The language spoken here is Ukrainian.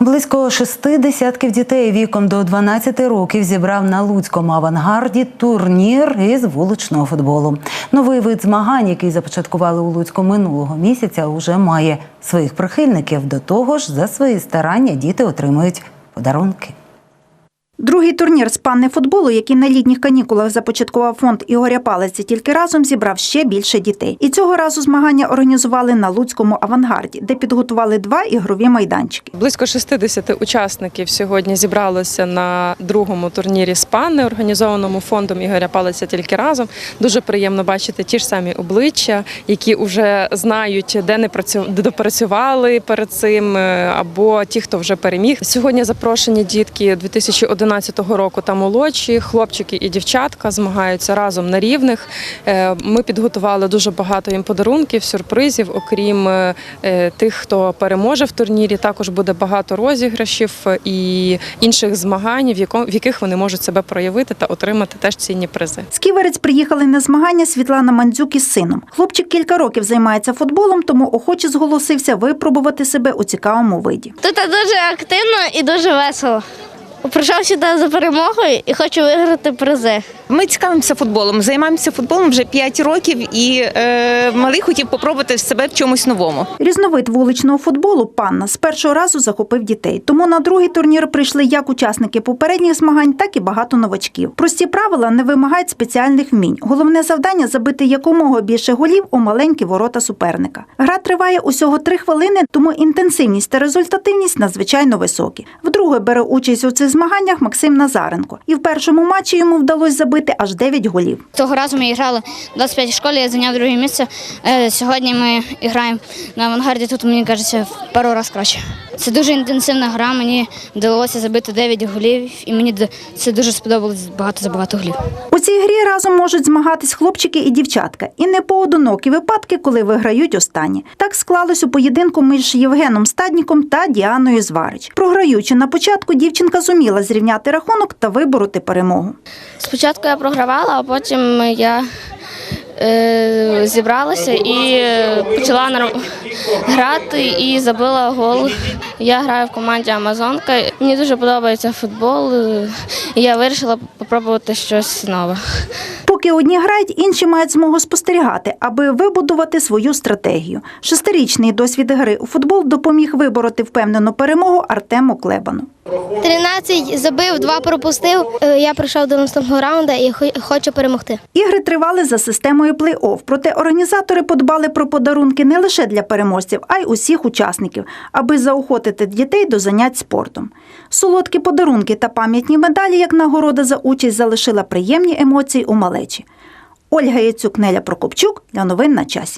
Близько шести десятків дітей віком до 12 років зібрав на Луцькому авангарді турнір із вуличного футболу. Новий вид змагань, який започаткували у Луцьку минулого місяця, уже має своїх прихильників. До того ж, за свої старання діти отримують подарунки. Другий турнір з панни футболу, який на літніх канікулах започаткував фонд Ігоря Палиці, тільки разом зібрав ще більше дітей. І цього разу змагання організували на Луцькому авангарді, де підготували два ігрові майданчики. Близько 60 учасників сьогодні зібралося на другому турнірі «Спани», організованому фондом Ігоря Палиця тільки разом. Дуже приємно бачити ті ж самі обличчя, які вже знають, де не допрацювали перед цим, е, або ті, хто вже переміг. Сьогодні запрошені дітки 2011 року та молодші, хлопчики і дівчатка змагаються разом на рівних. Е, Ми підготували дуже багато їм подарунків, сюрпризів, окрім е, е, тих, хто переможе в турнірі. Також буде багато розіграшів і інших змагань, в яких вони можуть себе проявити та отримати теж цінні призи. З Ківерець приїхали на змагання Світлана Мандзюк із сином. Хлопчик кілька років займається футболом, тому охоче зголосився випробувати себе у цікавому виді. Тут дуже активно і дуже весело. Прийшов сюди за перемогою і хочу виграти призи. Ми цікавимося футболом, займаємося футболом вже 5 років, і е, малий хотів попробувати себе в чомусь новому. Різновид вуличного футболу панна з першого разу захопив дітей. Тому на другий турнір прийшли як учасники попередніх змагань, так і багато новачків. Прості правила не вимагають спеціальних вмінь. Головне завдання забити якомога більше голів у маленькі ворота суперника. Гра триває усього три хвилини, тому інтенсивність та результативність надзвичайно високі. Вдруге бере участь у цих змаганнях Максим Назаренко. І в першому матчі йому вдалося забити аж 9 голів. Того разу ми грали в 25 школі, я зайняв друге місце. Е, Сьогодні ми граємо на авангарді. Тут мені кажеться в пару разів краще. Це дуже інтенсивна гра. Мені вдалося забити 9 голів, і мені це дуже сподобалось багато забагато голів. У цій грі разом можуть змагатись хлопчики і дівчатка, і не поодинокі випадки, коли виграють останні. Так склалось у поєдинку між Євгеном Стадніком та Діаною Зварич. Програючи на початку, дівчинка зуміла зрівняти рахунок та вибороти перемогу. Спочатку я програвала, а потім я е, зібралася і е, почала нар- грати і забила гол. Я граю в команді Амазонка. Мені дуже подобається футбол. І я вирішила спробувати щось нове. Поки одні грають, інші мають змогу спостерігати, аби вибудувати свою стратегію. Шестирічний досвід гри у футбол допоміг вибороти впевнену перемогу Артему Клебану. 13 забив, 2 пропустив. Е, Я прийшов до наступного раунду і хочу перемогти. Ігри тривали за системою плей-офф, проте організатори подбали про подарунки не лише для переможців, а й усіх учасників, аби заохотити дітей до занять спортом. Солодкі подарунки та пам'ятні медалі як нагорода за участь залишила приємні емоції у малечі. Ольга Яцюк, Неля Прокопчук для новин на часі.